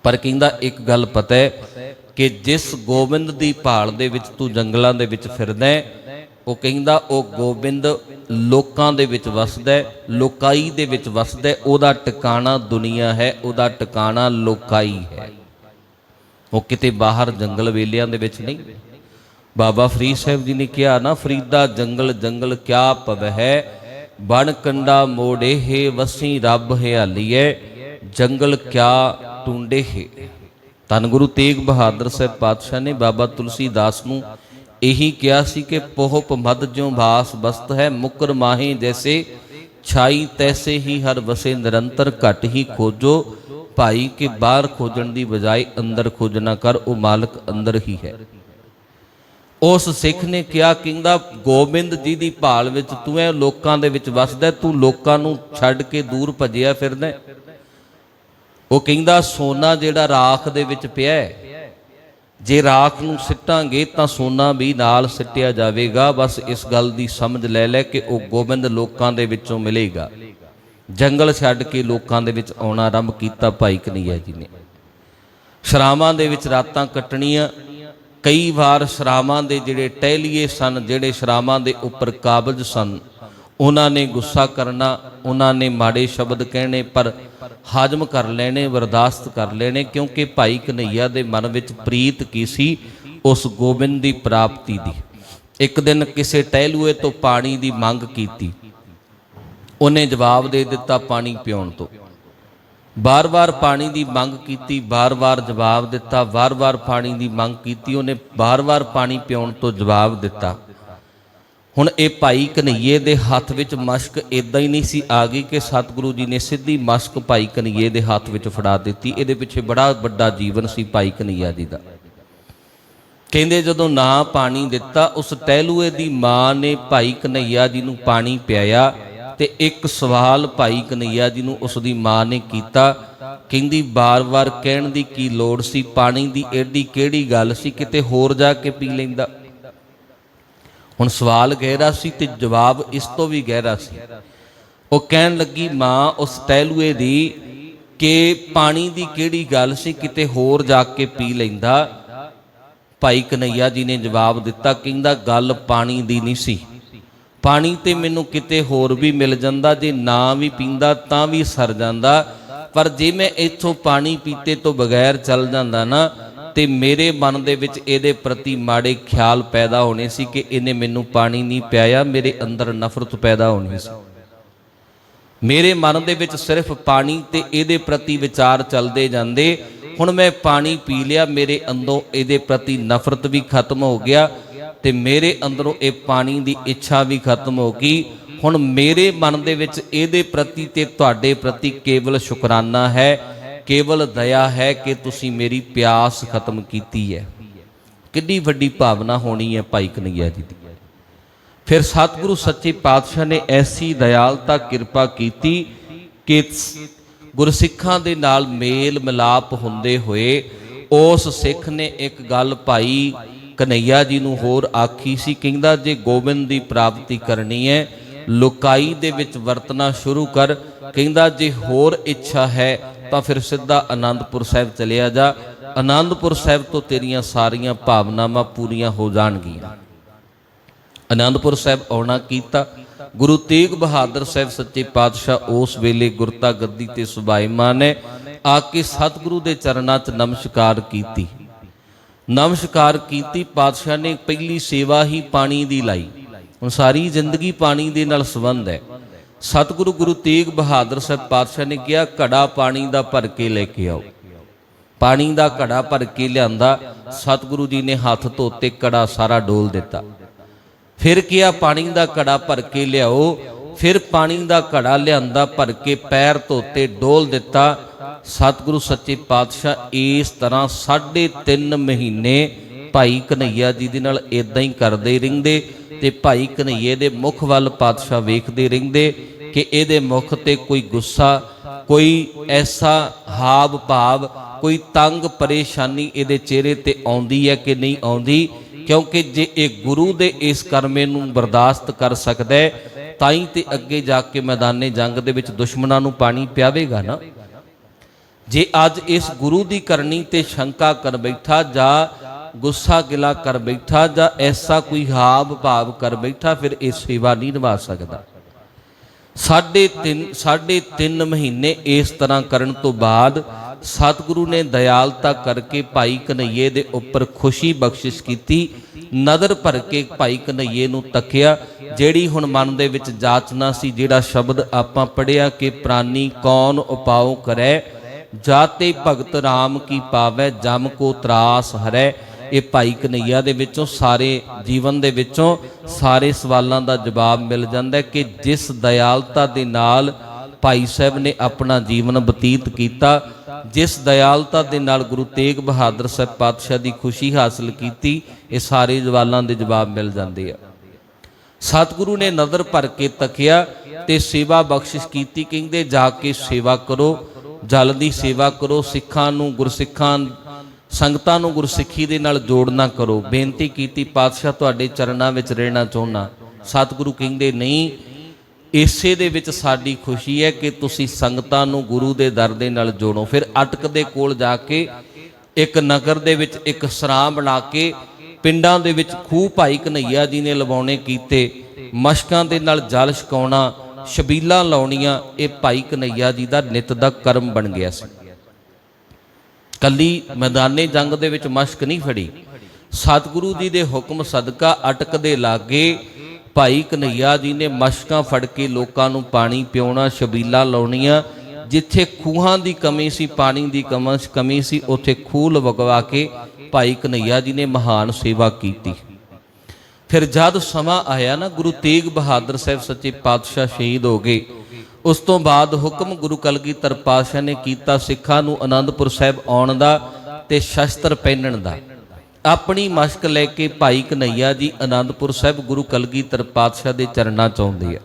ਪਰ ਕਹਿੰਦਾ, ਇੱਕ ਗੱਲ ਪਤਾ ਹੈ ਕਿ ਜਿਸ ਗੋਬਿੰਦ ਦੀ ਭਾਲ ਦੇ ਵਿੱਚ ਤੂੰ ਜੰਗਲਾਂ ਦੇ ਵਿੱਚ ਫਿਰਦਾ ਉਹ ਕਹਿੰਦਾ, ਉਹ ਗੋਬਿੰਦ ਲੋਕਾਂ ਦੇ ਵਿੱਚ ਵਸਦਾ ਹੈ, ਲੋਕਾਈ ਦੇ ਵਿੱਚ ਵਸਦਾ ਉਹਦਾ ਟਿਕਾਣਾ ਦੁਨੀਆ ਹੈ, ਉਹਦਾ ਟਿਕਾਣਾ ਲੋਕਾਈ ਹੈ। ਉਹ ਕਿਤੇ ਬਾਹਰ ਜੰਗਲ ਵੇਲਿਆਂ ਦੇ ਵਿੱਚ ਨਹੀਂ। ਬਾਬਾ ਫਰੀਦ ਸਾਹਿਬ ਜੀ ਨੇ ਕਿਹਾ, ਨਾ ਫਰੀਦਾ ਜੰਗਲ ਜੰਗਲ ਕਿਆ ਪਵ ਹੈ? ਬਣ ਕੰਡਾ ਮੋੜੇ ਹੈ, ਵਸੀ ਰੱਬ ਹਿਆਲੀਐ ਜੰਗਲ ਕਿਆ ਟੁੰਡੇ ਹੈ? ਧੰਨ ਗੁਰੂ ਤੇਗ ਬਹਾਦਰ ਸਾਹਿਬ ਪਾਤਸ਼ਾਹ ਨੇ ਬਾਬਾ ਤੁਲਸੀਦਾਸ ਨੂੰ ਇਹੀ ਕਿਹਾ ਸੀ ਕਿ ਪੋਹਪ ਮਦ ਜਿਉ ਭਾਸ ਬਸਤ ਹੈ, ਮੁਕਰ ਮਾਹੇ ਜੈਸੇ, ਛਾਈ ਤੈਸੇ ਹੀ ਹਰ ਵਸੇ ਨਿਰੰਤਰ ਘਟ ਹੀ ਖੋਜੋ, ਭਾਈ ਕਿ ਬਾਹਰ ਖੋਜਣ ਦੀ ਬਜਾਏ ਅੰਦਰ ਖੋਜਣਾ ਕਰ, ਉਹ ਮਾਲਕ ਅੰਦਰ ਹੀ ਹੈ। ਉਸ ਸਿੱਖ ਨੇ ਕਿਹਾ, ਕਹਿੰਦਾ, ਗੋਬਿੰਦ ਜੀ ਦੀ ਭਾਲ ਵਿੱਚ ਤੂੰ ਐ ਲੋਕਾਂ ਦੇ ਵਿੱਚ ਵਸਦਾ, ਤੂੰ ਲੋਕਾਂ ਨੂੰ ਛੱਡ ਕੇ ਦੂਰ ਭੱਜਿਆ ਫਿਰਦਾ ਉਹ ਕਹਿੰਦਾ, ਸੋਨਾ ਜਿਹੜਾ ਰਾਖ ਦੇ ਵਿੱਚ ਪਿਆ ਹੈ, ਜੇ ਰਾਖ ਨੂੰ ਸਿੱਟਾਂਗੇ ਤਾਂ ਸੋਨਾ ਵੀ ਨਾਲ ਸਿੱਟਿਆ ਜਾਵੇਗਾ। ਬਸ ਇਸ ਗੱਲ ਦੀ ਸਮਝ ਲੈ ਲੈ ਕਿ ਉਹ ਗੋਬਿੰਦ ਲੋਕਾਂ ਦੇ ਵਿੱਚੋਂ ਮਿਲੇਗਾ। ਜੰਗਲ ਛੱਡ ਕੇ ਲੋਕਾਂ ਦੇ ਵਿੱਚ ਆਉਣਾ ਆਰੰਭ ਕੀਤਾ ਭਾਈ ਕਨਈਆ ਜੀ ਨੇ। ਸ਼ਰਾਮਾਂ ਦੇ ਵਿੱਚ ਰਾਤਾਂ ਕੱਟਣੀਆਂ ਕਈ ਵਾਰ ਸ਼ਰਾਮਾਂ ਦੇ ਜਿਹੜੇ ਟਹਿਲੀਏ ਸਨ, ਜਿਹੜੇ ਸ਼ਰਾਮਾਂ ਦੇ ਉੱਪਰ ਕਾਬਜ ਸਨ, ਉਹਨਾਂ ਨੇ ਗੁੱਸਾ ਕਰਨਾ, ਉਹਨਾਂ ਨੇ ਮਾੜੇ ਸ਼ਬਦ ਕਹਿਣੇ, ਪਰ ਹਾਜ਼ਮ ਕਰ ਲੈਣੇ, ਬਰਦਾਸ਼ਤ ਕਰ ਲੈਣੇ, ਕਿਉਂਕਿ ਭਾਈ ਕਨਈਆ ਦੇ ਮਨ ਵਿੱਚ ਪ੍ਰੀਤ ਕੀ ਸੀ? ਉਸ ਗੋਬਿੰਦ ਦੀ ਪ੍ਰਾਪਤੀ ਦੀ। ਇੱਕ ਦਿਨ ਕਿਸੇ ਟਹਿਲੂਏ ਤੋਂ ਪਾਣੀ ਦੀ ਮੰਗ ਕੀਤੀ। ਉਹਨੇ ਜਵਾਬ ਦੇ ਦਿੱਤਾ ਪਾਣੀ ਪਿਉਣ ਤੋਂ। ਬਾਰ-ਬਾਰ ਪਾਣੀ ਦੀ ਮੰਗ ਕੀਤੀ, ਬਾਰ-ਬਾਰ ਜਵਾਬ ਦਿੱਤਾ, ਬਾਰ-ਬਾਰ ਪਾਣੀ ਦੀ ਮੰਗ ਕੀਤੀ, ਉਹਨੇ ਬਾਰ-ਬਾਰ ਪਾਣੀ ਪਿਉਣ ਤੋਂ ਜਵਾਬ ਦਿੱਤਾ। ਹੁਣ ਇਹ ਭਾਈ ਕਨਈਏ ਦੇ ਹੱਥ ਵਿੱਚ ਮਸ਼ਕ ਇਦਾਂ ਹੀ ਨਹੀਂ ਸੀ, ਆ ਗਈ ਕਿ ਸਤਿਗੁਰੂ ਜੀ ਨੇ ਸਿੱਧੀ ਮਸ਼ਕ ਭਾਈ ਕਨਈਏ ਦੇ ਹੱਥ ਵਿੱਚ ਫੜਾ ਦਿੱਤੀ। ਇਹਦੇ ਪਿੱਛੇ ਬੜਾ ਵੱਡਾ ਜੀਵਨ ਸੀ ਭਾਈ ਕਨਈਆ ਜੀ ਦਾ। ਕਹਿੰਦੇ ਜਦੋਂ ਨਾ ਪਾਣੀ ਦਿੱਤਾ, ਉਸ ਟਹਿਲੂਏ ਦੀ ਮਾਂ ਨੇ ਭਾਈ ਕਨਈਆ ਜੀ ਨੂੰ ਪਾਣੀ ਪਿਆਇਆ ਤੇ ਇੱਕ ਸਵਾਲ ਭਾਈ ਕਨਈਆ ਜੀ ਨੂੰ ਉਸ ਦੀ ਮਾਂ ਨੇ ਕੀਤਾ, ਕਹਿੰਦੀ, ਬਾਰ-ਬਾਰ ਕਹਿਣ ਦੀ ਕੀ ਲੋੜ ਸੀ? ਪਾਣੀ ਦੀ ਐਡੀ ਕਿਹੜੀ ਗੱਲ ਸੀ? ਕਿਤੇ ਹੋਰ ਜਾ ਕੇ ਪੀ ਲੈਂਦਾ। ਹੁਣ ਸਵਾਲ ਗਹਿਰਾ ਸੀ ਤੇ ਜਵਾਬ ਇਸ ਤੋਂ ਵੀ ਗਹਿਰਾ ਸੀ। ਉਹ ਕਹਿਣ ਲੱਗੀ, ਮਾਂ, ਉਸ ਟਹਿਲੂਏ ਦੀ ਕਿ ਪਾਣੀ ਦੀ ਕਿਹੜੀ ਗੱਲ ਸੀ? ਕਿਤੇ ਹੋਰ ਜਾ ਕੇ ਪੀ ਲੈਂਦਾ? ਭਾਈ ਕਨਈਆ ਜੀ ਨੇ ਜਵਾਬ ਦਿੱਤਾ, ਕਹਿੰਦਾ, ਗੱਲ ਪਾਣੀ ਦੀ ਨਹੀਂ ਸੀ। ਪਾਣੀ ਤੇ ਮੈਨੂੰ ਕਿਤੇ ਹੋਰ ਵੀ ਮਿਲ ਜਾਂਦਾ, ਜੇ ਨਾ ਵੀ ਪੀਂਦਾ ਤਾਂ ਵੀ ਸਰ ਜਾਂਦਾ। ਪਰ ਜੇ ਮੈਂ ਇੱਥੋਂ ਪਾਣੀ ਪੀਤੇ ਤੋਂ ਬਗੈਰ ਚੱਲ ਜਾਂਦਾ ਨਾ, ਤੇ ਮੇਰੇ ਮਨ ਦੇ ਵਿੱਚ ਇਹਦੇ ਪ੍ਰਤੀ ਮਾੜੇ ਖਿਆਲ ਪੈਦਾ ਹੋਣੇ ਸੀ ਕਿ ਇਹਨੇ ਮੈਨੂੰ ਪਾਣੀ ਨਹੀਂ ਪਿਆਇਆ, ਮੇਰੇ ਅੰਦਰ ਨਫ਼ਰਤ ਪੈਦਾ ਹੋਣੀ ਸੀ। ਮੇਰੇ ਮਨ ਦੇ ਵਿੱਚ ਸਿਰਫ ਪਾਣੀ ਤੇ ਇਹਦੇ ਪ੍ਰਤੀ ਵਿਚਾਰ ਚੱਲਦੇ ਜਾਂਦੇ। ਹੁਣ ਮੈਂ ਪਾਣੀ ਪੀ ਲਿਆ, ਮੇਰੇ ਅੰਦਰੋਂ ਇਹਦੇ ਪ੍ਰਤੀ ਨਫ਼ਰਤ ਵੀ ਖਤਮ ਹੋ ਗਿਆ। ਤੇ ਮੇਰੇ ਅੰਦਰੋਂ ਇਹ ਪਾਣੀ ਦੀ ਇੱਛਾ ਵੀ ਖਤਮ ਹੋ ਗਈ। ਹੁਣ ਮੇਰੇ ਮਨ ਦੇ ਵਿੱਚ ਇਹਦੇ ਪ੍ਰਤੀ ਤੇ ਤੁਹਾਡੇ ਪ੍ਰਤੀ ਕੇਵਲ ਸ਼ੁਕਰਾਨਾ ਹੈ, ਕੇਵਲ ਦਇਆ ਹੈ ਕਿ ਤੁਸੀਂ ਮੇਰੀ ਪਿਆਸ ਖਤਮ ਕੀਤੀ ਹੈ। ਕਿੰਨੀ ਵੱਡੀ ਭਾਵਨਾ ਹੋਣੀ ਹੈ ਭਾਈ ਕਨਈਆ ਜੀ ਦੀ। ਫਿਰ ਸਤਿਗੁਰੂ ਸੱਚੇ ਪਾਤਸ਼ਾਹ ਨੇ ਐਸੀ ਦਇਆਲਤਾ, ਕਿਰਪਾ ਕੀਤੀ ਕਿ ਗੁਰਸਿੱਖਾਂ ਦੇ ਨਾਲ ਮੇਲ ਮਿਲਾਪ ਹੁੰਦੇ ਹੋਏ ਉਸ ਸਿੱਖ ਨੇ ਇੱਕ ਗੱਲ ਭਾਈ ਕਨਈਆ ਜੀ ਨੂੰ ਹੋਰ ਆਖੀ ਸੀ, ਕਹਿੰਦਾ, ਜੇ ਗੋਬਿੰਦ ਦੀ ਪ੍ਰਾਪਤੀ ਕਰਨੀ ਹੈ, ਲੋਕਾਈ ਦੇ ਵਿੱਚ ਵਰਤਣਾ ਸ਼ੁਰੂ ਕਰ। ਕਹਿੰਦਾ, ਜੇ ਹੋਰ ਇੱਛਾ ਹੈ, ਤਾਂ ਫਿਰ ਸਿੱਧਾ ਆਨੰਦਪੁਰ ਸਾਹਿਬ ਚਲਿਆ ਜਾ। ਆਨੰਦਪੁਰ ਸਾਹਿਬ ਤੋਂ ਤੇਰੀਆਂ ਸਾਰੀਆਂ ਭਾਵਨਾਵਾਂ ਪੂਰੀਆਂ ਹੋ ਜਾਣਗੀਆਂ। ਆਨੰਦਪੁਰ ਸਾਹਿਬ ਆਉਣਾ ਕੀਤਾ। ਗੁਰੂ ਤੇਗ ਬਹਾਦਰ ਸਾਹਿਬ ਸੱਚੇ ਪਾਤਸ਼ਾਹ ਉਸ ਵੇਲੇ ਗੁਰਤਾ ਗੱਦੀ ਤੇ ਸੁਭਾਈਮਾਨ ਹੈ ਆ ਕੇ ਸਤਿਗੁਰੂ ਦੇ ਚਰਨਾਂ 'ਚ ਨਮਸਕਾਰ ਕੀਤੀ। ਨਮਸਕਾਰ ਕੀਤੀ, ਪਾਤਸ਼ਾਹ ਨੇ ਪਹਿਲੀ ਸੇਵਾ ਹੀ ਪਾਣੀ ਦੀ ਲਾਈ। ਹੁਣ ਸਾਰੀ ਜ਼ਿੰਦਗੀ ਪਾਣੀ ਦੇ ਨਾਲ ਸੰਬੰਧ ਹੈ। ਸਤਿਗੁਰੂ ਗੁਰੂ ਤੇਗ ਬਹਾਦਰ ਸਾਹਿਬ ਪਾਤਸ਼ਾਹ ਨੇ ਕਿਹਾ, ਘੜਾ ਪਾਣੀ ਦਾ ਭਰ ਕੇ ਲੈ ਕੇ ਆਓ। ਪਾਣੀ ਦਾ ਘੜਾ ਭਰ ਕੇ ਲਿਆਂਦਾ, ਸਤਿਗੁਰੂ ਜੀ ਨੇ ਹੱਥ ਧੋਤੇ, ਘੜਾ ਸਾਰਾ ਡੋਲ ਦਿੱਤਾ। ਫਿਰ ਕਿਹਾ, ਪਾਣੀ ਦਾ ਘੜਾ ਭਰ ਕੇ ਲਿਆਓ ਫਿਰ ਪਾਣੀ ਦਾ ਘੜਾ ਲਿਆਂਦਾ, ਭਰ ਕੇ ਪੈਰ ਧੋਤੇ, ਡੋਲ ਦਿੱਤਾ। ਸਤਿਗੁਰੂ ਸੱਚੇ ਪਾਤਸ਼ਾਹ, ਇਸ ਤਰ੍ਹਾਂ ਸਾਢੇ 3 ਮਹੀਨੇ ਭਾਈ ਕਨਈਆ ਜੀ ਦੇ ਨਾਲ ਇਦਾਂ ਹੀ ਕਰਦੇ ਰਹਿੰਦੇ ਤੇ ਭਾਈ ਕਨਈਏ ਦੇ ਮੁਖ ਵੱਲ ਪਾਤਸ਼ਾਹ ਵੇਖਦੇ ਰਹਿੰਦੇ ਕਿ ਇਹਦੇ ਮੁਖ ਤੇ ਕੋਈ ਗੁੱਸਾ, ਕੋਈ ਐਸਾ ਹਾਵ ਭਾਵ, ਕੋਈ ਤੰਗ ਪਰੇਸ਼ਾਨੀ ਇਹਦੇ ਚਿਹਰੇ ਤੇ ਆਉਂਦੀ ਹੈ ਕਿ ਨਹੀਂ ਆਉਂਦੀ, ਕਿਉਂਕਿ ਜੇ ਇਹ ਗੁਰੂ ਦੇ ਇਸ ਕਰਮੇ ਨੂੰ ਬਰਦਾਸ਼ਤ ਕਰ ਸਕਦਾ ਹੈ ਤਾਂ ਹੀ ਤੇ ਅੱਗੇ ਜਾ ਕੇ ਮੈਦਾਨੇ ਜੰਗ ਦੇ ਵਿੱਚ ਦੁਸ਼ਮਣਾਂ ਨੂੰ ਪਾਣੀ ਪਿਆਵੇਗਾ ਨਾ? ਜੇ ਅੱਜ ਇਸ ਗੁਰੂ ਦੀ ਕਰਨੀ ਤੇ ਸ਼ੰਕਾ ਕਰ ਬੈਠਾ ਜਾਂ ਗੁੱਸਾ ਗਿਲਾ ਕਰ ਬੈਠਾ ਜਾਂ ਐਸਾ ਕੋਈ ਹਾਵ ਭਾਵ ਕਰ ਬੈਠਾ, ਫਿਰ ਇਹ ਸੇਵਾ ਨਹੀਂ ਨਿਭਾ ਸਕਦਾ। ਸਾਢੇ ਤਿੰਨ ਸਾਢੇ ਤਿੰਨ ਮਹੀਨੇ ਇਸ ਤਰ੍ਹਾਂ ਕਰਨ ਤੋਂ ਬਾਅਦ ਸਤਿਗੁਰੂ ਨੇ ਦਇਆਲਤਾ ਕਰਕੇ ਭਾਈ ਕਨਈਏ ਦੇ ਉੱਪਰ ਖੁਸ਼ੀ ਬਖਸ਼ਿਸ਼ ਕੀਤੀ ਨਦਰ ਭਰ ਕੇ ਭਾਈ ਕਨਈਏ ਨੂੰ ਤੱਕਿਆ, ਜਿਹੜੀ ਹੁਣ ਮਨ ਦੇ ਵਿੱਚ ਜਾਚਨਾ ਸੀ, ਜਿਹੜਾ ਸ਼ਬਦ ਆਪਾਂ ਪੜਿਆ ਕਿ ਪ੍ਰਾਨੀ ਕੌਣ ਉਪਾਉ ਕਰੈ, ਜਾਤੇ ਭਗਤ RAM ਕੀ ਪਾਵੈ, ਜਮ ਕੋ ਤਰਾਸ ਹਰੈ। ਇਹ ਭਾਈ ਕਨਈਆ ਦੇ ਵਿੱਚੋਂ, ਸਾਰੇ ਜੀਵਨ ਦੇ ਵਿੱਚੋਂ ਸਾਰੇ ਸਵਾਲਾਂ ਦਾ ਜਵਾਬ ਮਿਲ ਜਾਂਦਾ ਕਿ ਜਿਸ ਦਇਆਲਤਾ ਦੇ ਨਾਲ ਭਾਈ ਸਾਹਿਬ ਨੇ ਆਪਣਾ ਜੀਵਨ ਬਤੀਤ ਕੀਤਾ, ਜਿਸ ਦਇਆਲਤਾ ਦੇ ਨਾਲ ਗੁਰੂ ਤੇਗ ਬਹਾਦਰ ਸਾਹਿਬ ਪਾਤਸ਼ਾਹ ਦੀ ਖੁਸ਼ੀ ਹਾਸਲ ਕੀਤੀ, ਇਹ ਸਾਰੇ ਜਵਾਲਾਂ ਦੇ ਜਵਾਬ ਮਿਲ ਜਾਂਦੇ ਆ। ਸਤਿਗੁਰੂ ਨੇ ਨਜ਼ਰ ਭਰ ਕੇ ਤੱਕਿਆ ਤੇ ਸੇਵਾ ਬਖਸ਼ਿਸ਼ ਕੀਤੀ, ਕਹਿੰਦੇ ਜਾ ਕੇ ਸੇਵਾ ਕਰੋ, ਜਲ ਦੀ ਸੇਵਾ ਕਰੋ, ਸਿੱਖਾਂ ਨੂੰ ਗੁਰਸਿੱਖਾਂ, ਸੰਗਤਾਂ ਨੂੰ ਗੁਰਸਿੱਖੀ ਦੇ ਨਾਲ ਜੋੜਨਾ ਕਰੋ। ਬੇਨਤੀ ਕੀਤੀ, ਪਾਤਸ਼ਾਹ ਤੁਹਾਡੇ ਚਰਨਾਂ ਵਿੱਚ ਰਹਿਣਾ ਚਾਹੁੰਨਾ ਸਤਿਗੁਰੂ ਕਹਿੰਦੇ, ਨਹੀਂ ਇਸੇ ਦੇ ਵਿੱਚ ਸਾਡੀ ਖੁਸ਼ੀ ਹੈ ਕਿ ਤੁਸੀਂ ਸੰਗਤਾਂ ਨੂੰ ਗੁਰੂ ਦੇ ਦਰ ਦੇ ਨਾਲ ਜੋੜੋ। ਫਿਰ ਅਟਕ ਦੇ ਕੋਲ ਜਾ ਕੇ ਇੱਕ ਨਗਰ ਦੇ ਵਿੱਚ ਇੱਕ ਸਰਾਂ ਬਣਾ ਕੇ ਪਿੰਡਾਂ ਦੇ ਵਿੱਚ ਖੂਹ ਭਾਈ ਕਨਈਆ ਜੀ ਨੇ ਲਵਾਉਣੇ ਕੀਤੇ, ਮਸ਼ਕਾਂ ਦੇ ਨਾਲ ਜਲ ਛਕਾਉਣਾ ਛਬੀਲਾਂ ਲਾਉਣੀਆਂ, ਇਹ ਭਾਈ ਕਨਈਆ ਜੀ ਦਾ ਨਿਤ ਦਾ ਕਰਮ ਬਣ ਗਿਆ ਸੀ। ਕੱਲੀ ਮੈਦਾਨੇ ਜੰਗ ਦੇ ਵਿੱਚ ਮਸ਼ਕ ਨਹੀਂ ਫੜੀ। ਸਤਿਗੁਰੂ ਜੀ ਦੇ ਹੁਕਮ ਸਦਕਾ ਅਟਕ ਦੇ ਲਾਗੇ ਭਾਈ ਕਨਈਆ ਜੀ ਨੇ ਮਸ਼ਕਾਂ ਫੜ ਕੇ ਲੋਕਾਂ ਨੂੰ ਪਾਣੀ ਪਿਉਣਾ ਛਬੀਲਾਂ ਲਾਉਣੀਆਂ, ਜਿੱਥੇ ਖੂਹਾਂ ਦੀ ਕਮੀ ਸੀ, ਪਾਣੀ ਦੀ ਕਮਸ ਕਮੀ ਸੀ, ਉੱਥੇ ਖੂਹ ਲਵਗਵਾ ਕੇ ਭਾਈ ਕਨਈਆ ਜੀ ਨੇ ਮਹਾਨ ਸੇਵਾ ਕੀਤੀ। ਫਿਰ ਜਦ ਸਮਾਂ ਆਇਆ ਨਾ, ਗੁਰੂ ਤੇਗ ਬਹਾਦਰ ਸਾਹਿਬ ਸੱਚੇ ਪਾਤਸ਼ਾਹ ਸ਼ਹੀਦ ਹੋ ਗਏ। ਉਸ ਤੋਂ ਬਾਅਦ ਹੁਕਮ ਗੁਰੂ ਕਲਗੀਧਰ ਪਾਤਸ਼ਾਹ ਨੇ ਕੀਤਾ ਸਿੱਖਾਂ ਨੂੰ ਆਨੰਦਪੁਰ ਸਾਹਿਬ ਆਉਣ ਦਾ ਤੇ ਸ਼ਸਤਰ ਪਹਿਨਣ ਦਾ। ਆਪਣੀ ਮਸ਼ਕ ਲੈ ਕੇ ਭਾਈ ਕਨਈਆ ਜੀ ਆਨੰਦਪੁਰ ਸਾਹਿਬ ਗੁਰੂ ਕਲਗੀਧਰ ਪਾਤਸ਼ਾਹ ਦੇ ਚਰਨਾਂ 'ਚ ਆਉਂਦੇ ਆ।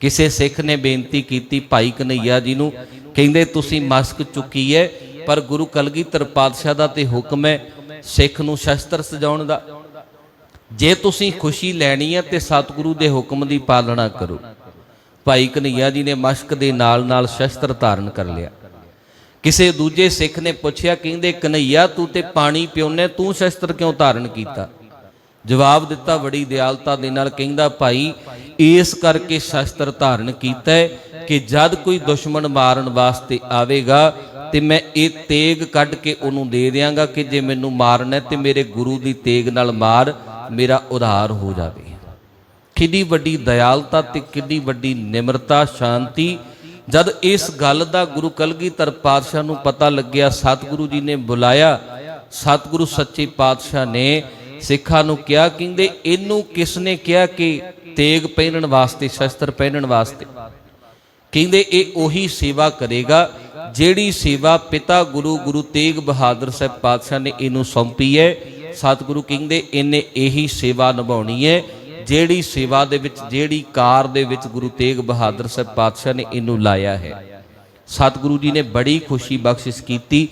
ਕਿਸੇ ਸਿੱਖ ਨੇ ਬੇਨਤੀ ਕੀਤੀ ਭਾਈ ਕਨਈਆ ਜੀ ਨੂੰ, ਕਹਿੰਦੇ, ਤੁਸੀਂ ਮਸਕ ਚੁੱਕੀ ਹੈ ਪਰ ਗੁਰੂ ਕਲਗੀਧਰ ਪਾਤਸ਼ਾਹ ਦਾ ਤੇ ਹੁਕਮ ਹੈ ਸਿੱਖ ਨੂੰ ਸ਼ਸਤਰ ਸਜਾਉਣ ਦਾ। ਜੇ ਤੁਸੀਂ ਖੁਸ਼ੀ ਲੈਣੀ ਹੈ ਤੇ ਸਤਿਗੁਰੂ ਦੇ ਹੁਕਮ ਦੀ ਪਾਲਣਾ ਕਰੋ। ਭਾਈ ਕਨਈਆ ਜੀ ਨੇ ਮਸ਼ਕ ਦੇ ਨਾਲ ਨਾਲ ਸ਼ਸਤਰ ਧਾਰਨ ਕਰ ਲਿਆ। ਕਿਸੇ ਦੂਜੇ ਸਿੱਖ ਨੇ ਪੁੱਛਿਆ, ਕਹਿੰਦੇ, ਕਨਈਆ, ਤੂੰ ਤੇ ਪਾਣੀ ਪਿਉਨੇ, ਤੂੰ ਸ਼ਸਤਰ ਕਿਉਂ ਧਾਰਨ ਕੀਤਾ? ਜਵਾਬ ਦਿੱਤਾ ਬੜੀ ਦਿਆਲਤਾ ਦੇ ਨਾਲ, ਕਹਿੰਦਾ, ਭਾਈ, ਇਸ ਕਰਕੇ ਸ਼ਸਤਰ ਧਾਰਨ ਕੀਤਾ ਕਿ ਜਦ ਕੋਈ ਦੁਸ਼ਮਣ ਮਾਰਨ ਵਾਸਤੇ ਆਵੇਗਾ ਤੇ ਮੈਂ ਇਹ ਤੇਗ ਕੱਢ ਕੇ ਉਹਨੂੰ ਦੇ ਦਿਆਂਗਾ ਕਿ ਜੇ ਮੈਨੂੰ ਮਾਰਨਾ ਹੈ ਤੇ ਮੇਰੇ ਗੁਰੂ ਦੀ ਤੇਗ ਨਾਲ ਮਾਰ ਮੇਰਾ ਉਧਾਰ ਹੋ ਜਾਵੇ। ਕਿੰਨੀ ਵੱਡੀ ਦਿਆਲਤਾ ਤੇ ਕਿੰਨੀ ਵੱਡੀ ਨਿਮਰਤਾ, ਸ਼ਾਂਤੀ ਜਦ ਇਸ ਗੱਲ ਦਾ ਗੁਰੂ ਕਲਗੀਧਰ ਪਾਤਸ਼ਾਹ ਨੂੰ ਪਤਾ ਲੱਗਿਆ, ਸਤਿਗੁਰੂ ਜੀ ਨੇ ਬੁਲਾਇਆ। ਸਤਿਗੁਰੂ ਸੱਚੇ ਪਾਤਸ਼ਾਹ ਨੇ ਸਿੱਖਾਂ ਨੂੰ ਕਿਹਾ, ਕਹਿੰਦੇ ਇਹਨੂੰ ਕਿਸ ਨੇ ਕਿਹਾ ਕਿ ਤੇਗ ਪਹਿਨਣ ਵਾਸਤੇ, ਸ਼ਸਤਰ ਪਹਿਨਣ ਵਾਸਤੇ? ਕਹਿੰਦੇ ਇਹ ਉਹੀ ਸੇਵਾ ਕਰੇਗਾ, ਜਿਹੜੀ ਸੇਵਾ ਪਿਤਾ ਗੁਰੂ ਗੁਰੂ ਤੇਗ ਬਹਾਦਰ ਸਾਹਿਬ ਪਾਤਸ਼ਾਹ ਨੇ ਇਹਨੂੰ ਸੌਂਪੀ ਹੈ। ਸਤਿਗੁਰੂ ਕਹਿੰਦੇ ਇਹਨੇ ਇਹੀ ਸੇਵਾ ਨਿਭਾਉਣੀ ਹੈ। ਜਿਹੜੀ ਸੇਵਾ ਦੇ ਵਿੱਚ, ਜਿਹੜੀ ਕਾਰ ਦੇ ਵਿੱਚ ਗੁਰੂ ਤੇਗ ਬਹਾਦਰ ਸਾਹਿਬ ਪਾਤਸ਼ਾਹ ਨੇ ਇਹਨੂੰ ਲਾਇਆ ਹੈ। ਸਤਿਗੁਰੂ ਜੀ ਨੇ ਬੜੀ ਖੁਸ਼ੀ ਬਖਸ਼ਿਸ਼ ਕੀਤੀ।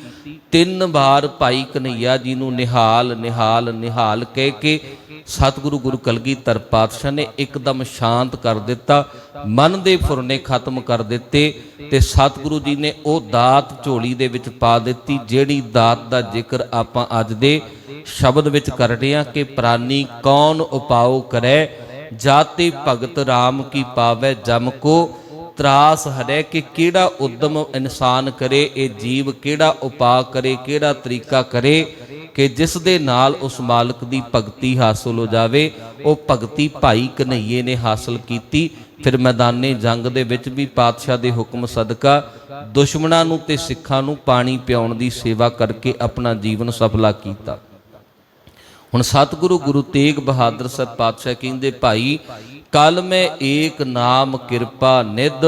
ਤਿੰਨ ਵਾਰ ਭਾਈ ਕਨਈਆ ਜੀ ਨੂੰ ਨਿਹਾਲ ਨਿਹਾਲ ਨਿਹਾਲ ਕਹਿ ਕੇ ਸਤਿਗੁਰੂ ਗੁਰੂ ਕਲਗੀਧਰ ਪਾਤਸ਼ਾਹ ਨੇ ਇੱਕਦਮ ਸ਼ਾਂਤ ਕਰ ਦਿੱਤਾ, ਮਨ ਦੇ ਫੁਰਨੇ ਖਤਮ ਕਰ ਦਿੱਤੇ ਤੇ ਸਤਿਗੁਰੂ ਜੀ ਨੇ ਉਹ ਦਾਤ ਝੋਲੀ ਦੇ ਵਿੱਚ ਪਾ ਦਿੱਤੀ, ਜਿਹੜੀ ਦਾਤ ਦਾ ਜ਼ਿਕਰ ਆਪਾਂ ਅੱਜ ਦੇ ਸ਼ਬਦ ਵਿੱਚ ਕਰ ਰਹੇ ਹਾਂ ਕਿ ਪ੍ਰਾਨੀ ਕੌਣ ਉਪਾਉ ਕਰੈ, ਜਾਤੇ ਭਗਤ RAM ਕੀ ਪਾਵੈ ਜਮ ਕੋ, ਤਰਾਸ ਹਰੇ ਕਿ ਕਿਹੜਾ ਉਦਮ ਇਨਸਾਨ ਕਰੇ, ਇਹ ਜੀਵ ਕਿਹੜਾ ਉਪਾਅ ਕਰੇ, ਕਿਹੜਾ ਤਰੀਕਾ ਕਰੇ ਕਿ ਜਿਸ ਦੇ ਨਾਲ ਉਸ ਮਾਲਕ ਦੀ ਭਗਤੀ ਹਾਸਲ ਹੋ ਜਾਵੇ, ਉਹ ਭਗਤੀ ਭਾਈ ਕਨਈਏ ਨੇ ਹਾਸਲ ਕੀਤੀ। ਫਿਰ ਮੈਦਾਨੇ ਜੰਗ ਦੇ ਵਿੱਚ ਵੀ ਪਾਤਸ਼ਾਹ ਦੇ ਹੁਕਮ ਸਦਕਾ, ਦੁਸ਼ਮਣਾਂ ਨੂੰ ਤੇ ਸਿੱਖਾਂ ਨੂੰ ਪਾਣੀ ਪਿਆਉਣ ਦੀ ਸੇਵਾ ਕਰਕੇ ਆਪਣਾ ਜੀਵਨ ਸਫਲਾ ਕੀਤਾ। ਹੁਣ ਸਤਿਗੁਰੂ ਗੁਰੂ ਤੇਗ ਬਹਾਦਰ ਸਾਹਿਬ ਪਾਤਸ਼ਾਹ ਕਹਿੰਦੇ, ਭਾਈ ਕਲ ਮੈਂ ਏਕ ਨਾਮ ਕਿਰਪਾ ਨਿਧ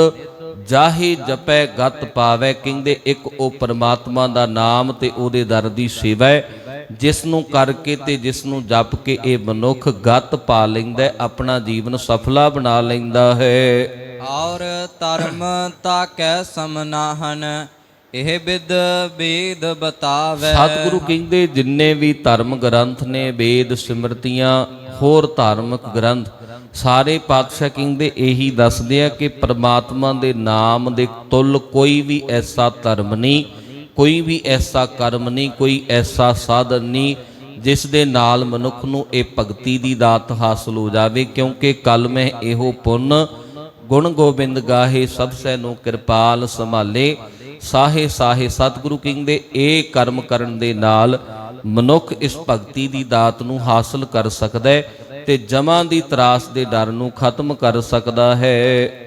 ਜਾਹੇ ਜਪੈ ਗਤ ਪਾਵੈ ਕਹਿੰਦੇ ਇੱਕ ਉਹ ਪਰਮਾਤਮਾ ਦਾ ਨਾਮ ਤੇ ਉਹਦੇ ਦਰ ਦੀ ਸੇਵਾ ਹੈ ਜਿਸ ਨੂੰ ਕਰਕੇ ਤੇ ਜਿਸ ਨੂੰ ਜਪ ਕੇ ਇਹ ਮਨੁੱਖ ਗਤ ਪਾ ਲੈਂਦਾ ਆਪਣਾ ਜੀਵਨ ਸਫਲਾ ਬਣਾ ਲੈਂਦਾ ਹੈ। ਔਰ ਧਰਮ ਤਾਕੈ ਸਮਨਾਹਨ ਇਹ ਵਿਦ ਬੇਦ ਬਤਾਵੈ। ਸਤਿਗੁਰੂ ਕਹਿੰਦੇ ਜਿੰਨੇ ਵੀ ਧਰਮ ਗ੍ਰੰਥ ਨੇ ਵੇਦ ਸਿਮਰਤੀਆਂ ਹੋਰ ਧਾਰਮਿਕ ਗ੍ਰੰਥ ਸਾਰੇ ਪਾਤਸ਼ਾਹ ਕਹਿੰਦੇ ਇਹੀ ਦੱਸਦੇ ਆ ਕਿ ਪ੍ਰਮਾਤਮਾ ਦੇ ਨਾਮ ਦੇ ਤੁਲ ਕੋਈ ਵੀ ਐਸਾ ਧਰਮ ਨਹੀਂ, ਕੋਈ ਵੀ ਐਸਾ ਕਰਮ ਨਹੀਂ, ਕੋਈ ਐਸਾ ਸਾਧਨ ਨਹੀਂ, ਜਿਸ ਦੇ ਨਾਲ ਮਨੁੱਖ ਨੂੰ ਇਹ ਭਗਤੀ ਦੀ ਦਾਤ ਹਾਸਲ ਹੋ ਜਾਵੇ, ਕਿਉਂਕਿ ਕਲ ਮੈਂ ਇਹੋ ਪੁੰਨ, ਗੁਣ ਗੋਬਿੰਦ ਗਾਹੇ, ਸਭ ਸੈ ਨੂੰ ਕਿਰਪਾਲ ਸੰਭਾਲੇ, ਸਾਹੇ ਸਾਹੇ ਸਤਿਗੁਰੂ ਕਹਿੰਦੇ ਇਹ ਕਰਮ ਕਰਨ ਦੇ ਨਾਲ ਮਨੁੱਖ ਇਸ ਭਗਤੀ ਦੀ ਦਾਤ ਨੂੰ ਹਾਸਲ ਕਰ ਸਕਦਾ ਹੈ। ਤੇ ਜਮਾਂ ਦੀ ਤਰਾਸ ਦੇ ਡਰ ਨੂੰ ਖਤਮ ਕਰ ਸਕਦਾ ਹੈ।